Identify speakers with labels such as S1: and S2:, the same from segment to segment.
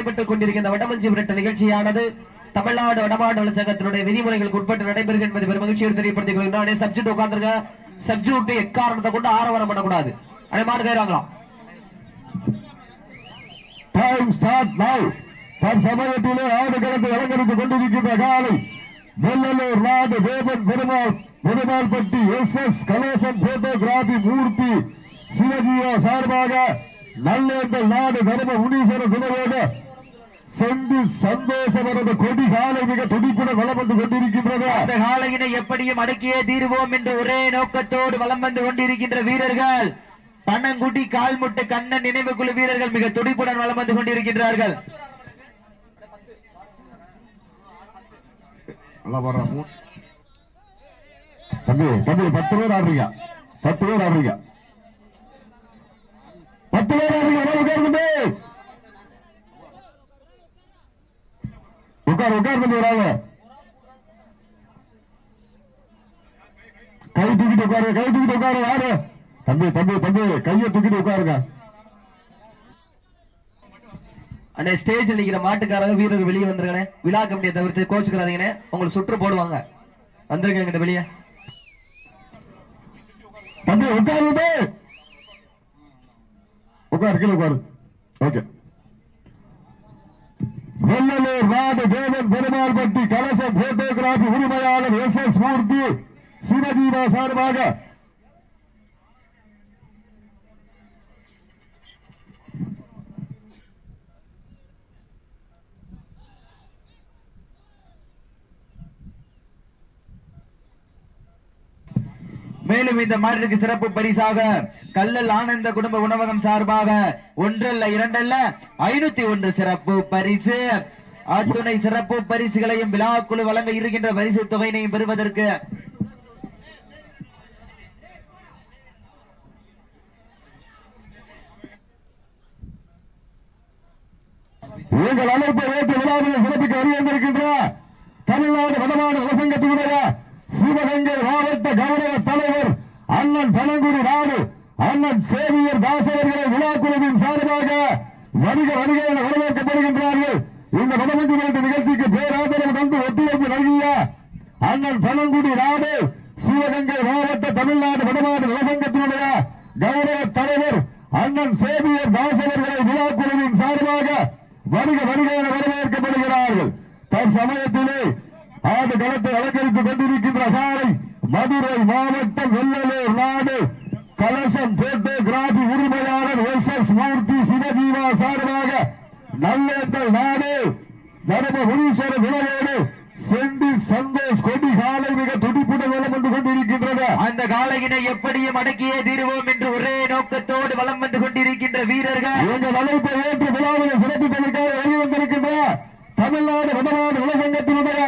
S1: நடைபெற்றுக் கொண்டிருக்கின்ற வடமஞ்சி விரட்ட நிகழ்ச்சியானது தமிழ்நாடு வடமாடு வளர்ச்சகத்தினுடைய விதிமுறைகளுக்கு உட்பட்டு நடைபெறுகிறது என்பதை பெரும் மகிழ்ச்சியோடு தெரியப்படுத்திக் கொள்கிறோம் சப்ஜெக்ட் உட்கார்ந்துருங்க சப்ஜெக்ட் எக்காரணத்தை கொண்டு ஆரவாரம் பண்ணக்கூடாது. அதே மாதிரி கைறாங்களாம்
S2: டைம் ஸ்டார்ட் நவ் தற்சமயத்திலே அலங்கரித்துக் கொண்டிருக்கின்ற காலை வெள்ளலூர் நாடு தேவன் பெருமாள் எஸ் எஸ் கலேசன் போட்டோகிராபி மூர்த்தி சார்பாக நல்லேந்தல் நாடு தர்ம முனீஸ்வர துணையோடு செந்தி சந்தோஷவரது கொடி காலை மிக துடிப்புடன் வளம் வந்து கொண்டிருக்கின்றது.
S1: அந்த காலையினை எப்படியும் அடக்கியே தீருவோம் என்று ஒரே நோக்கத்தோடு வலம் வந்து கொண்டிருக்கின்ற வீரர்கள். பன்னங்குடி கால்முட்டு கண்ணன் நினைவு குழு வீரர்கள் மிக துடிப்புடன் வலம் வந்து கொண்டிருக்கின்றார்கள்.
S2: தம்பி தம்பி பத்து பேர் ஆடுறீங்க. பத்து பேர் ஆடுறீங்க. பத்து பேர் ஆடுறீங்க எல்லாம் உட்காரு தம்பி உட்கார் உட்கார் தம்பி வராங்க கை தூக்கிட்டு உட்காரு கை தூக்கிட்டு உட்காரு யாரு? தம்பி தம்பி தம்பி கையை தூக்கிட்டு உட்காருங்க.
S1: அந்த ஸ்டேஜ்ல நிக்கிற மாட்டுக்காரங்க வீரர் வெளியே வந்துருங்கண்ணே விழா கமிட்டியை தவிர்த்து கோச்சுக்கிறாதீங்கண்ணே உங்களுக்கு சுற்று போடுவாங்க. வந்துருங்க எங்கிட்ட வெளியே.
S2: தம்பி உட்காரு உட்காரு கீழே உட்காரு. ஓகே. வெள்ளலூர் நாடு தேவன் பெருமாள் பட்டி கலசம் போட்டோகிராபி உரிமையாளர் எஸ் எஸ் மூர்த்தி சிவஜீவா சார்பாக
S1: மேலும் இந்த மாட்டிற்கு சிறப்பு பரிசாக கல்லல் ஆனந்த குடும்ப உணவகம் சார்பாக ஒன்றல்ல இரண்டல்ல ஐநூத்தி ஒன்று சிறப்பு பரிசு. அத்துணை சிறப்பு பரிசுகளையும் விழாக்குழு வழங்க இருக்கின்ற பரிசு தொகையினையும் பெறுவதற்கு
S2: உங்கள் அழைப்பு ஏற்று விழாவினை சிறப்பிக்க வருகின்ற தமிழ்நாடு வடமாடு நலசங்கத்தினுடைய சிவகங்கை மாவட்ட கௌரவ தலைவர் அண்ணன் பனங்குடி நாடு அண்ணன் சேவியர் தாசவர்களை விழாக்குழுவின் சார்பாக வருக வருக என வரவேற்கப்படுகின்றார்கள் இந்த வடமஞ்சி நாட்டு நிகழ்ச்சிக்கு பேராதரவு தந்து ஒத்துழைப்பு நல்கிய அண்ணன் பழங்குடி நாடு சிவகங்கை மாவட்ட தமிழ்நாடு வடநாடு நலசங்கத்தினுடைய கௌரவ தலைவர் அண்ணன் சேவியர் தாசவர்களை விழாக்குழுவின் சார்பாக வருக வருக என வரவேற்கப்படுகிறார்கள். தற்சமயத்திலே ஆடு களத்தை அலங்கரித்துக் கொண்டிருக்கின்ற காலை மதுரை மாவட்டம் வெள்ளலூர் நாடு. கலசம் போட்டோகிராபி உரிமையாளர் எஸ் எஸ் மூர்த்தி சிவஜீவா சார்பாக நல்லேந்தல் நாடு தர்ம முனீஸ்வர விலையோடு செந்தில் சந்தோஷ் கொடி காலை மிக துடிப்புடன் வலம் வந்து கொண்டிருக்கின்றது.
S1: அந்த காலையினை எப்படியும் அடக்கியே தீருவோம் என்று ஒரே நோக்கத்தோடு வலம் வந்து கொண்டிருக்கின்ற வீரர்கள்.
S2: எங்கள் அழைப்பை ஏற்று விழாவினை சிறப்பிப்பதற்காக வெளிவந்திருக்கின்ற தமிழ்நாடு வடநாடு நலசங்கத்தினுடைய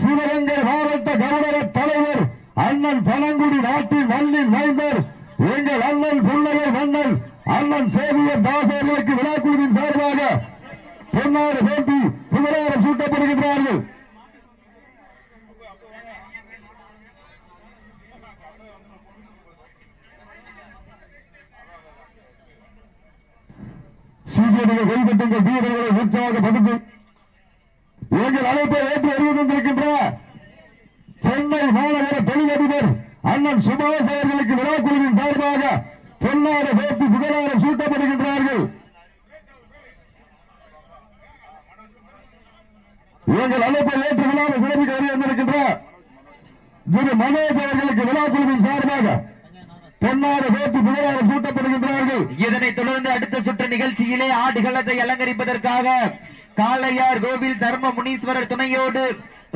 S2: சிவகங்கை மாவட்ட கவர்னர் தலைவர் அண்ணன் பனங்குடி நாட்டின் மண்ணின் மைந்தர் எங்கள் அண்ணன் புள்ளையை மன்னன் அண்ணன் சேவியர் தாசர்களுக்கு விழாக்குழுவின் சார்பாக பொன்னாடு போட்டி புகழாரம் சூட்டப்படுகின்றார்கள் இருக்கின்ற கைப்பற்றுங்கள் வீரர்களை உற்சாகப்படுத்தும் எங்கள் அழைப்பை ஏற்று வருகின்ற சென்னை மாநகர தொழிலதிபர் அண்ணன் சுபாஷ் அவர்களுக்கு விழாக்குழுவின் சார்பாக பொன்னாட பேர்த்து புகழாரம் சூட்டப்படுகின்றார்கள். எங்கள் அழைப்பை ஏற்று விழாவை சிறப்பிக்க வருகின்ற திரு மனோஜ் அவர்களுக்கு விழாக்குழுவின் சார்பாக பொன்னாட போட்டி புகழாரம் சூட்டப்படுகின்றார்கள்.
S1: இதனைத் தொடர்ந்து அடுத்த சுற்று நிகழ்ச்சியிலே ஆடுகளத்தை அலங்கரிப்பதற்காக காளையார் கோவில் தர்ம முனீஸ்வரர் துணையோடு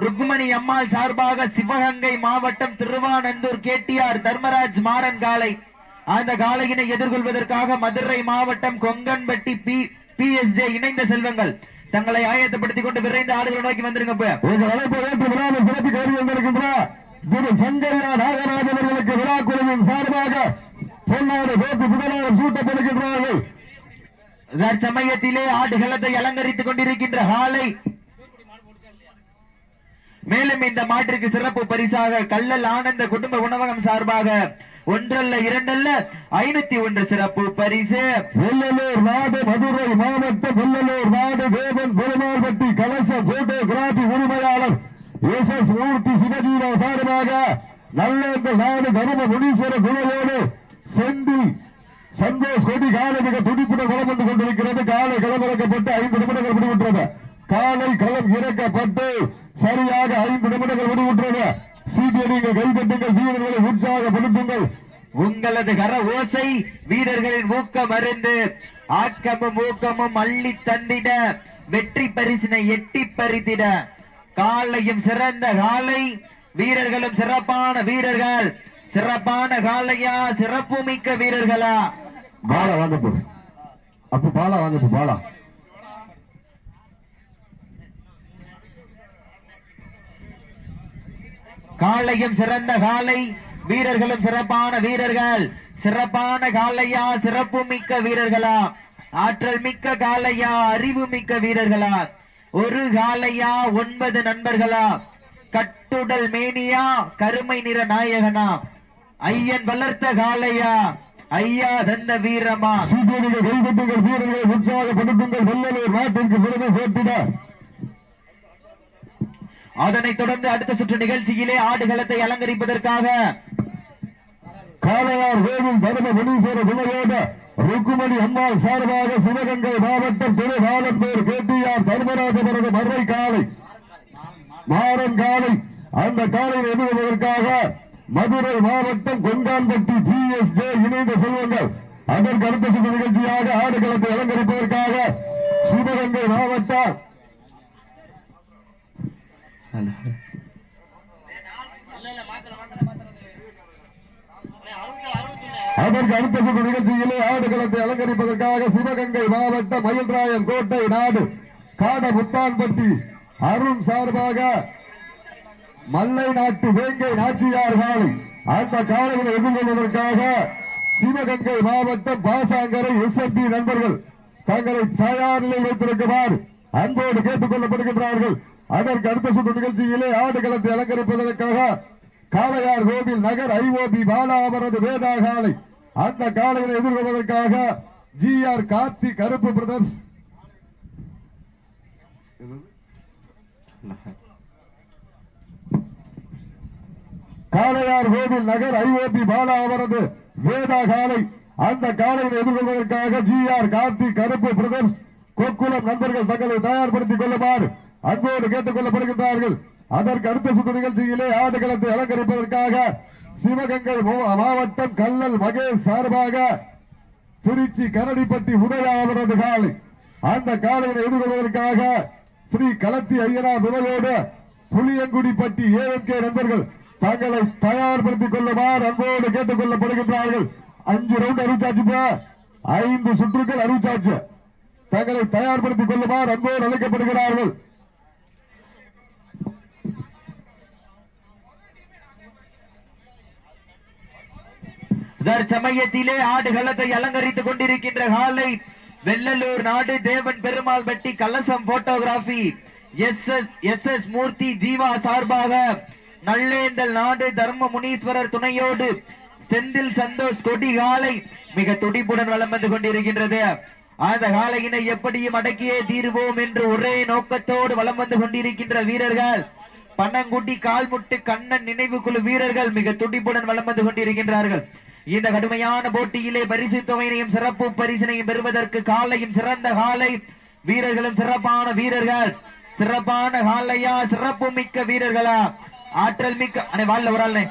S1: ருக்மணி அம்மாள் சார்பாக சிவகங்கை மாவட்டம் திருவானந்தூர் கேட்டியார் தர்மராஜ் மாறன் காளை. அந்த காளையினை எதிர்கொள்வதற்காக மதுரை மாவட்டம் கொங்கன்பட்டி பி பிஎஸ்ஜே இணைந்த செல்வங்கள். தங்களை ஆயத்தப்படுத்திக் கொண்டு விரைந்து ஆடுகளை நோக்கி வந்துருங்க இப்ப.
S2: உங்கள் அழைப்பை திரு சங்கல்யா நாகராஜ் அவர்களுக்கு விழா குழுவின் சார்பாக பொன்னாடு போட்டி புகழாரம் சூட்டப்படுகின்றார்கள்.
S1: தற்சமயத்திலே ஆடுகளத்தை அலங்கரித்துக் கொண்டிருக்கின்ற காலை மேலும் இந்த மாட்டிற்கு சிறப்பு பரிசாக கள்ளல் ஆனந்த குடும்ப உணவகம் சார்பாக ஒன்றல்ல இரண்டல்ல ஐநூத்தி ஒன்று சிறப்பு பரிசு.
S2: வெள்ளலூர் நாடு மதுரை மாவட்டம் வெள்ளலூர் நாடு தேவன் பெருமாள்பட்டி கலச எஸ் எஸ் மூர்த்தி சிவஜீவா சார்பாக நல்ல நாடு தரும முனீஸ்வர குழுவோடு செந்தில் சந்தோஷ் கொடி காலை மிக துடிப்புடன் குளம் வந்து கொண்டிருக்கிறது. காலை களமிறக்கப்பட்டு ஐந்து நிமிடங்கள் முடிவுற்றது. காலை களம் இறக்கப்பட்டு சரியாக ஐந்து நிமிடங்கள் முடிவுற்றது. சிபிஐ கைதட்டுங்கள் வீரர்களை உற்சாகப்படுத்துங்கள்.
S1: உங்களது கர ஓசை வீரர்களின் ஊக்கம் அருந்து ஆக்கமும் ஊக்கமும் அள்ளி தந்திட வெற்றி பரிசினை எட்டி பறித்திட. காலையும் சிறந்த காலை. வீரர்களும் சிறப்பான வீரர்கள். சிறப்பான காலையா சிறப்பு மிக்க வீரர்களா?
S2: பாலா வாங்க போ. அப்ப பாலா வாங்க போ பாலா.
S1: காலையும் சிறந்த காலை. வீரர்களும் சிறப்பான வீரர்கள். சிறப்பான காலையா சிறப்பு மிக்க வீரர்களா? ஆற்றல் மிக்க காலையா அறிவு மிக்க வீரர்களா? ஒரு காலையா ஒன்பது நண்பர்களா? கட்டுடல் மேனியா கருமை நிற நாயகனா? ஐயன் வளர்த்த காலையா ஐயா தந்த வீரமா?
S2: சீட்டியடிகள் கைதட்டுங்கள் வீரர்களை உற்சாகப்படுத்துங்கள் வெள்ளலூர் நாட்டிற்கு பெருமை சேர்த்திட.
S1: அதனைத் தொடர்ந்து அடுத்த சுற்று நிகழ்ச்சியிலே ஆடுகளத்தை அலங்கரிப்பதற்காக
S2: காளையார் கோவில் தர்ம முனீஸ்வர துணையோட ருக்குமணி அம்மாள் சார்பாக சிவகங்கை மாவட்டம் திருவாலந்தூர் கேடிஆர் தர்மராஜபுரது மர்ரை காலை மாறன் காலை அந்த காலையை எதிர்வதற்காக மதுரை மாவட்டம் கொண்டான்பட்டி ஜி எஸ் ஜே இணைந்த செல்வங்கள் அதற்கு அடுத்த சுற்று நிகழ்ச்சியாக ஆடுகளத்தை அலங்கரிப்பதற்காக சிவகங்கை மாவட்டம். அதற்கு அடுத்த சுற்று நிகழ்ச்சியிலே ஆடுகளத்தை அலங்கரிப்பதற்காக சிவகங்கை மாவட்டம் மயில்ராயன் கோட்டை நாடு காட முத்தான்பட்டி அருண் சார்பாக மல்லை நாட்டு வேங்கை நாச்சியார் காலை அந்த காலைகளை எதிர்கொள்வதற்காக சிவகங்கை மாவட்டம் பாசாங்கரை எஸ்எம்பி நண்பர்கள் தங்களை தயார் நிலையில் வைத்திருக்குமாறு அன்போடு கேட்டுக் கொள்ளப்படுகின்றார்கள். அதற்கு அடுத்த சுற்று நிகழ்ச்சியிலே ஆடுகளத்தை அலங்கரிப்பதற்காக காளையார் கோவில் நகர் ஐஓபி பாலா அவரது வேதா காலை அந்த காலையில் எதிர்கொள்வதற்காக ஜி ஆர் கார்த்தி கருப்பு பிரதர்ஸ் காளையார் கோவில் நகர் ஐஓபி பாலா அவரது வேதா காலை. அந்த காலையில் எதிர்கொள்வதற்காக ஜி ஆர் கார்த்தி கருப்பு பிரதர்ஸ் கொக்குளம் நண்பர்கள் தங்களை தயார்படுத்திக் கொள்ளுமாறு அன்போடு கேட்டுக் கொள்ளப்படுகின்றார்கள். அதற்கு அடுத்த சுற்று நிகழ்ச்சியிலே ஆடுகளத்தை அலங்கரிப்பதற்காக சிவகங்கை மாவட்டம் கல்லல் மகேஷ் சார்பாக திருச்சி கரடிப்பட்டி உதயா அவரது காலை. அந்த காலையை எதிர்கொள்வதற்காக ஸ்ரீ களத்தி ஐயனார் துணையோடு புளியங்குடிப்பட்டி ஏஎம்கே நண்பர்கள் தங்களை தயார்படுத்திக் கொள்ளுமாறு அன்போடு கேட்டுக் கொள்ளப்படுகின்றார்கள். அஞ்சு ரவுண்ட் அறிவிச்சாச்சு ஐந்து சுற்றுகள் அறிவிச்சாச்சு தங்களை தயார்படுத்திக் கொள்ளுமாறு அன்போடு அழைக்கப்படுகிறார்கள்.
S1: தற்சமயத்திலே ஆடுகளத்தை அலங்கரித்துக் கொண்டிருக்கின்ற காலை வெள்ளலூர் நாடு தேவன் பெருமாள் பட்டி கலசம் photography S S S S Murthy Jeeva சார்பாக நல்லேந்தல் நாடு தர்ம முனீஸ்வரர் துணையோடு செந்தில் சந்தோஷ் கொடி காலை மிக துடிப்புடன் வளம் வந்து கொண்டிருக்கின்றது. அந்த காலையினை எப்படியும் அடக்கியே தீர்வோம் என்று ஒரே நோக்கத்தோடு வளம் வந்து கொண்டிருக்கின்ற வீரர்கள். பன்னங்குட்டி கால்முட்டு கண்ணன் நினைவு குழு வீரர்கள் மிக துடிப்புடன் வளம் வந்து கொண்டிருக்கின்றார்கள். இந்த கடுமையான போட்டியிலே பரிசு தொகையினையும் சிறப்பு பரிசினையும் பெறுவதற்கு காலையும் சிறந்த காலை. வீரர்களும் சிறப்பான வீரர்கள். சிறப்பான காலையா? சிறப்பு மிக்க வீரர்களா? ஆற்றல் மிக்க அனை வாழ்ல ஒரு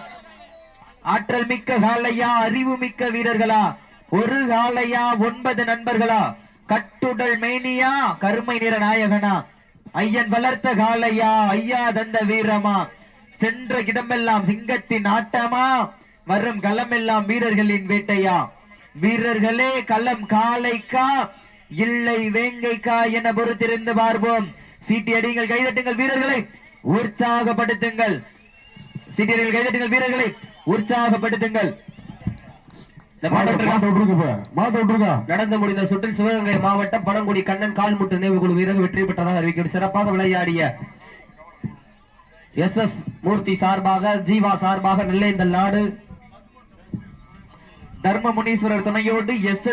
S1: ஆற்றல் மிக்க காலையா? அறிவு மிக்க வீரர்களா? ஒரு காலையா? ஒன்பது நண்பர்களா? கட்டுடல் மேனியா? கருமை நிற நாயகனா? ஐயன் வளர்த்த காலையா? ஐயா தந்த வீரமா? சென்ற இடமெல்லாம் சிங்கத்தின் ஆட்டமா? வரும் களமெல்லாம் வீரர்களின் வேட்டையா? வீரர்களே களம் காலைக்கா இல்லை வேங்கைக்கா என பொறுத்திருந்து பார்ப்போம். சீட்டி அடிங்கள் கைதட்டுங்கள் வீரர்களை. உற்சாகப்படுத்துங்கள். சீட்டியர்கள் கைதட்டுங்கள் வீரர்களை. உற்சாகப்படுத்துங்கள். இந்த
S3: நடந்து முடிந்த சுற்றில் சிவகங்கை மாவட்டம் பழங்குடி கண்ணன் கால்முட்டு நினைவு குழு வீரர்கள் வெற்றி பெற்றதாக அறிவிக்கிறது சிறப்பாக விளையாடிய எஸ் எஸ் மூர்த்தி சார்பாக ஜீவா சார்பாக நெல்லைந்தல் நாடு
S1: தர்ம முனீஸ்வரர் துணையோடு எஸ்